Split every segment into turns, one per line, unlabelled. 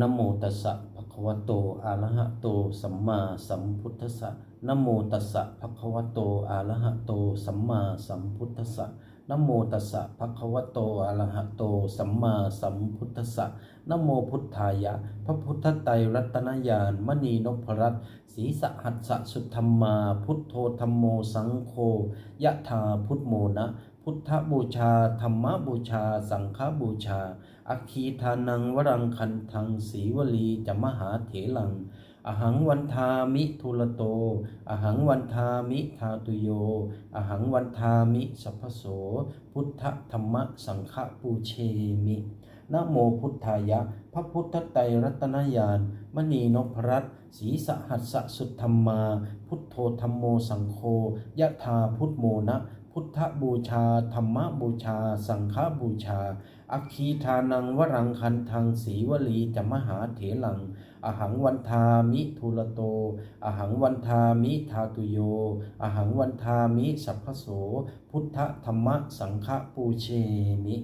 นโมตัสสะภะคะวะโตอะระหะโต สัมมาสัมพุทธัสสะนโมตัสสะภะคะวะโตอะระหะโต สัมมาสัมพุทธัสสะนโมตัสสะภะคะวะโตอะระหะโต สัมมาสัมพุทธัสสะนโมพุทธายะ พระพุทธไตรรัตนญาณมณีนพรัตน์ศีสหัสสะสุธรรมา พุทโธธรรมโมสังโฆยะธาพุทโมนะ พุทธบูชา ธรรมบูชา สังฆบูชา อัคคีทานังวรังคันทังสีวลีจะมหาเถลัง อหังวันทามิทุลโต อหังวันทามิทาตุโย อหังวันทามิสัพโส พุทธธรรมสังฆปูเชมินะโมพุทธายะ พระพุทธไตรรัตนญาณมณีนพรัตศีสหัสสะสุธรรมา พุทโธธรรมโมสังโฆยะธาพุทโมนะ พุทธบูชา ธรรมบูชา สังฆบูชา อัคคีทานังวรังคันทังสีวลีจะมหาเถลัง อหังวันทามิทุลโต อหังวันทามิทาตุโย อหังวันทามิสัพพโส พุทธธรรมสังฆปูเชมิ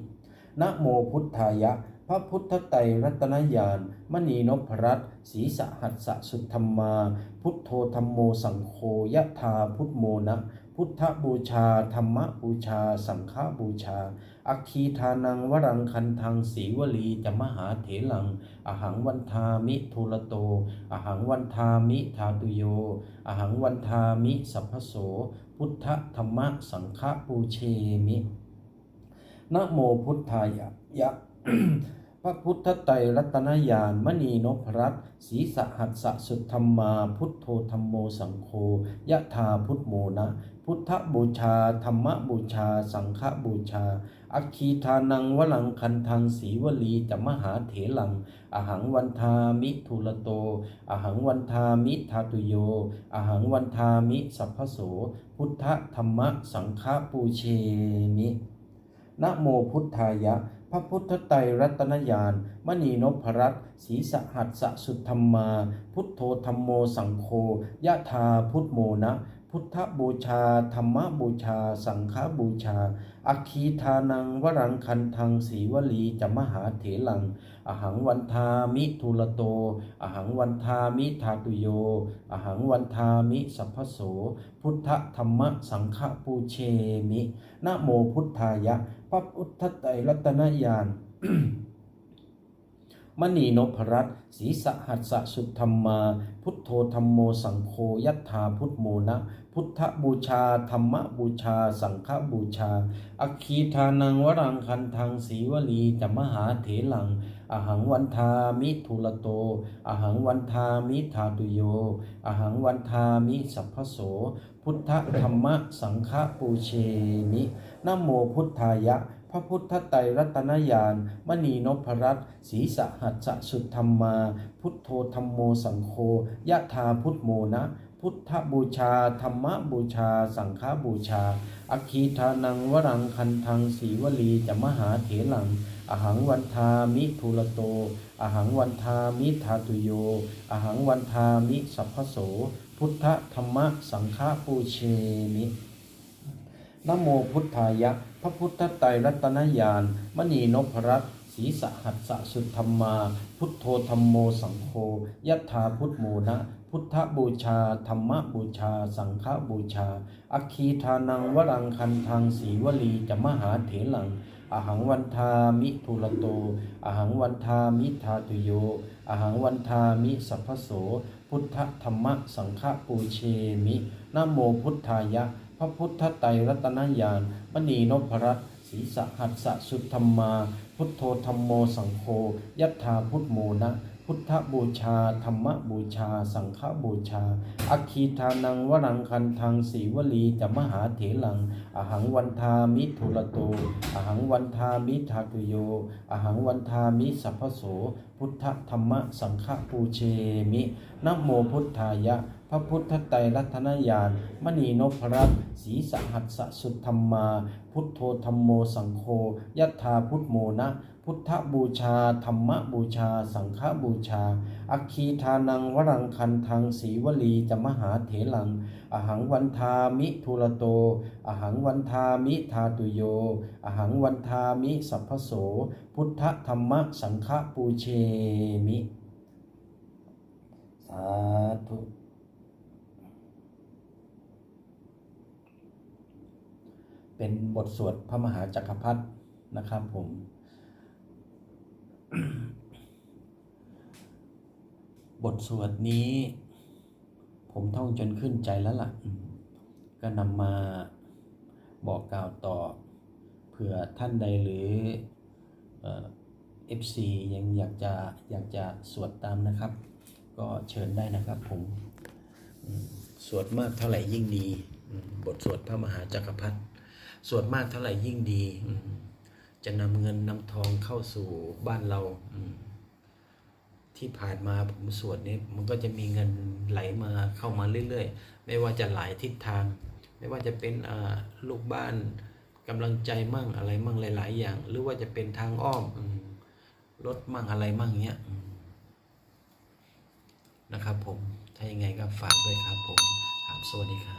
นะโมพุทธายะ พระพุทธไตรรัตนญาณมณีนพรัตน์ศีสหัสสะสุธรรมา พุทโธธรรมโมสังโฆยะธาพุทโมนะ พุทธบูชา ธรรมบูชา สังฆบูชา อัคคีทานังวรังคันทังสีวลีจะมหาเถลัง อหังวันทามิทุลโต อหังวันทามิทาตุโย อหังวันทามิสัพพโส พุทธธรรมสังฆปูเชมินะโมพุทธายะยะ ระพุทธไตรรัตนญาณมณีนพรัตน์ศีสหัสสะสุธรรมา พุทโธธรรมโมสังโฆยะธาพุทโมนะ พุทธบูชา ธรรมบูชา สังฆบูชา อัคคีทานังวลังคันทังสีวลีจะมหาเถลัง อหังวันทามิทุลโต อหังวันทามิทาตุโย อหังวันทามิสัพพโส พุทธธรรมสังฆปูเชมินะโมพุทธายะ พระพุทธไตรรัตนญาณมณีนพรัตศีสหัสสะสุธรรมา พุทโธธรรมโมสังโฆยะธาพุทโมนะ พุทธบูชา ธรรมบูชา สังฆบูชาอัคีทานัง วรังคันทังสีวลีจะมหาเถลัง อหังวันทามิทุลโต อหังวันทามิทาตุโย อหังวันทามิสัพพโส พุทธธรรมสังฆปูเชมินะโมพุทธายะพระพุทธไตรรัตนญาณ มณีนพรัตศรีสหัสสะสุธรรมา พุทโธธรรมโมสังโฆยัตถาพุทโมนะ พุทธบูชา ธรรมบูชา สังฆบูชาอัคคีทานังวรังคันทังสีวลีจะมหาเถลัง อหังวันทามิทุลโต อหังวันทามิทาตุโย อหังวันทามิสัพพโส พุทธธรรมสังฆปูเชมินะโมพุทธายะ พระพุทธไตรรัตนญาณมณีนพรัตน์ศรีสหัสสะสุธรรมา พุทโธธรรมโมสังโฆยะธาพุทโมนะพุทธบูชา ธรรมบูชา สังฆบูชา อคีทานังวรังคันทังสีวลีจะมหาเถลัง อหังวันทามิทุลโต อหังวันทามิทาตุโย อหังวันทามิสัพพโส พุทธธรรมสังฆปูเชมิ นโมพุทธายะ พระพุทธไตรรัตนญาณมณีนพรัตน์ศีสหัสสะสุธรรมา พุทโธธรรมโมสังโฆยะธาพุทโมนะ พุทธบูชา ธรรมบูชา สังฆบูชาอัคคีทานังวรังคันทังสีวลีจะมหาเถลัง อหังวันทามิทุลโต อหังวันทามิทาตุโย อหังวันทามิสัพพโส พุทธธรรมสังฆปูเชมินโมพุทธายะ พระพุทธไตรรัตนญาณมณีนพรัตศีสหัสสะสุธรรมา พุทโธธรรมโมสังโฆยัตถาพุทโมนะ พุทธบูชา ธรรมบูชา สังฆบูชา อัคคีทานังวรังคันทังสีวลีจะมหาเถลัง อหังวันทามิทุลโต อหังวันทามิทาตุโย อหังวันทามิสัพพโส พุทธธรรมสังฆปูเชมินะโมพุทธายะ พระพุทธไตรรัตนญาณมณีนพรัตศีสหัสสสุธรรมา พุทโธธรรมโมสังโฆยัตถาพุทโมนะ พุทธบูชา ธรรมบูชา สังฆบูชา อัคคีทานังวรังคันทังสีวลีจะมหาเถลัง อหังวันทามิทุระโต อหังวันทามิทาตุโย อหังวันทามิสัพพโส พุทธธรรมสังฆปูเชมิ สาธุ เป็นบทสวดพระมหาจักรพรรดินะครับผม บทสวดนี้ ผมท่องจนขึ้นใจแล้วล่ะ ก็นำมาบอกกล่าวต่อเผื่อท่านใดหรือเอฟซียังอยากจะอยากจะสวดตามนะครับ ก็เชิญได้นะครับผมสวดมากเท่าไหร่ยิ่งดี บทสวดพระมหาจักรพรรดิ ส่วดมากเท่าไหร่ยิ่งดี จะนำเงินนำทองเข้าสู่บ้านเราที่ผ่านมาผมสวดนี้มันก็จะมีเงินไหลมาเข้ามาเรื่อยๆ ไม่ว่าจะหลายทิศทาง ไม่ว่าจะเป็นลูกบ้านกำลังใจมั่งอะไรมั่งหลาย ๆ อย่าง หรือว่าจะเป็นทางอ้อมอืมรถมั่งอะไรมั่งเงี้ยนะครับผมถ้ายังไงก็ฝากด้วยครับผมครับสวัสดีครับ